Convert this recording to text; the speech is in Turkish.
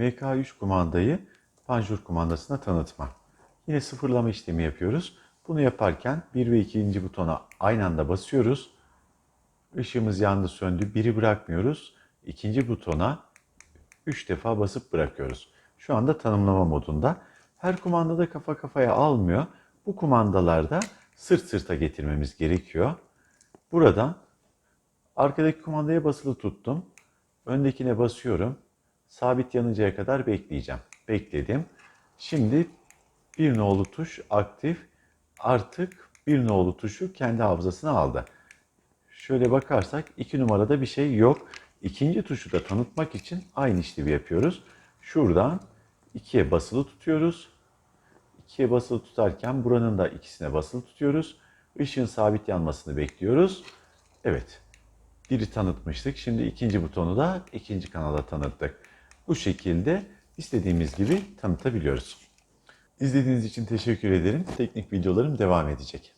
MK3 kumandayı panjur kumandasına tanıtma. Yine sıfırlama işlemi yapıyoruz. Bunu yaparken 1 ve 2. butona aynı anda basıyoruz. Işığımız yandı söndü. Biri bırakmıyoruz. İkinci butona 3 defa basıp bırakıyoruz. Şu anda tanımlama modunda. Her kumandada kafa kafaya almıyor. Bu kumandalarda sırt sırta getirmemiz gerekiyor. Buradan arkadaki kumandaya basılı tuttum. Öndekine basıyorum. Sabit yanıncaya kadar bekleyeceğim. Bekledim. Şimdi bir nolu tuş aktif. Artık bir nolu tuşu kendi hafızasına aldı. Şöyle bakarsak iki numarada bir şey yok. İkinci tuşu da tanıtmak için aynı işlevi yapıyoruz. Şuradan ikiye basılı tutuyoruz. İkiye basılı tutarken buranın da ikisine basılı tutuyoruz. Işığın sabit yanmasını bekliyoruz. Evet. Biri tanıtmıştık. Şimdi ikinci butonu da ikinci kanala tanıttık. Bu şekilde istediğimiz gibi tanıtabiliyoruz. İzlediğiniz için teşekkür ederim. Teknik videolarım devam edecek.